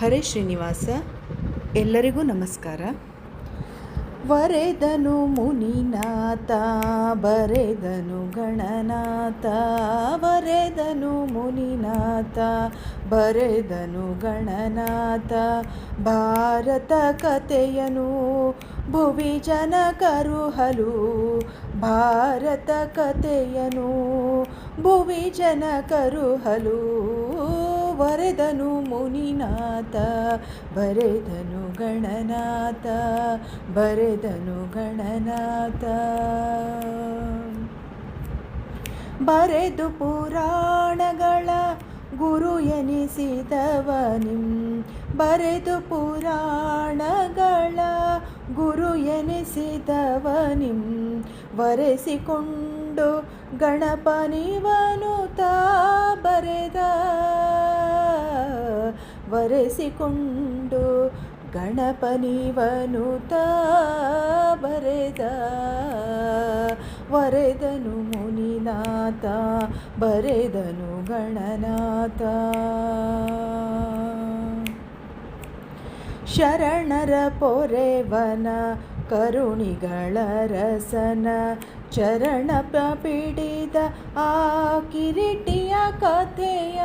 ಹರೇ ಶ್ರೀನಿವಾಸ, ಎಲ್ಲರಿಗೂ ನಮಸ್ಕಾರ. ವರೆದನು ಮುನಿನಾಥ, ಬರೆದನು ಗಣನಾಥ ವರೆದನು ಮುನಿನಾಥ, ಬರೆದನು ಗಣನಾಥ, ಭಾರತ ಕಥೆಯನು ಭುವಿ ಜನ ಕರುಹಲು ಭಾರತ ಕಥೆಯನು ಭುವಿ ಜನ ಕರುಹಲು ವರೆದನು ಮುನಿನಾಥ, ಬರೆದನು ಗಣನಾಥ ಬರೆದನು ಗಣನಾಥ. ಬರೆದು ಪುರಾಣಗಳ ಗುರು ಎನಿಸಿದವನಿಂ ಬರೆದು ಪುರಾಣಗಳ ಗುರು ಎನಿಸಿದವನಿಂ ವರೆಸಿಕೊಂಡು ಗಣಪನಿವನು ತಾ ವರೆಸಿಕೊಂಡು ಗಣಪನಿವನು ತಾ ಬರೆದ. ವರೆದನು ಮುನಿನಾಥ, ಬರೆದನು ಗಣನಾಥ. ಶರಣರ ಪೊರೆವನ, ಕರುಣಿಗಳ ರಸನ, ಚರಣ ಪಿಡಿದ ಆ ಕಿರೀಟಿಯ ಕಥೆಯ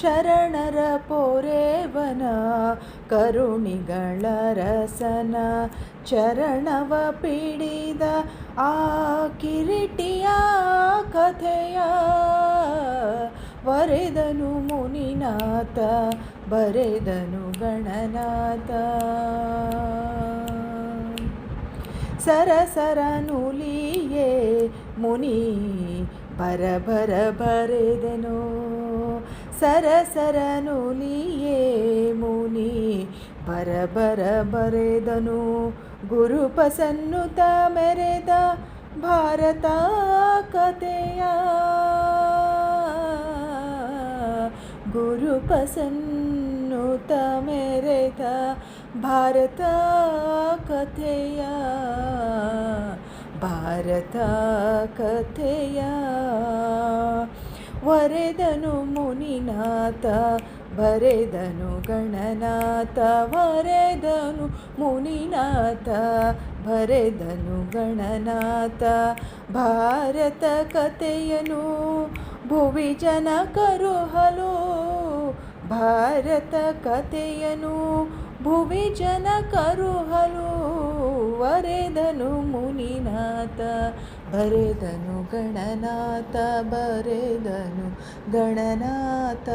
ಶರಣರ ಪೋರೇವನ, ಕರುಣಿಗಳ ರಸನ, ಚರಣವ ಪಿಡಿದ ಆ ಕಿರೀಟಿಯ ಕಥೆಯ ಬರೆದನು ಮುನಿನಾಥ, ಬರೆದನು ಗಣನಾಥ. ಸರಸರ ನುಲಿಯೇ ಮುನಿ ಬರ ಬರ ಬರೆದನು. ಸರಸರ ನೀಯೇ ಮುನಿ. ಬರ ಬರ ಬರೆದನು ಗುರುಪಸನ್ನುತ ಮೆರೆದ ಭಾರತ ಕಥೆಯ ಗುರುಪಸನ್ನುತ ಮೆರೆದ ಭಾರತ ಕಥೆಯ ಭಾರತ ಕಥೆಯ ವರೆದನು ಮುನಿನಾಥ, ಬರೆದನು ಗಣನಾಥ ವರೆದನು ಮುನಿನಾಥ, ಬರೆದನು ಗಣನಾಥ. ಭಾರತ ಕಥೆಯನು ಭುವಿ ಜನ ಕರುಹಲು, ಭಾರತ ಕಥೆಯನು ಭುವಿ ಜನ ಕರುಹಲು ವರೆದನು ಮುನಿನಾಥ. ಬರೆದನು ಗಣನಾಥ ಬರೆದನು ಗಣನಾಥ.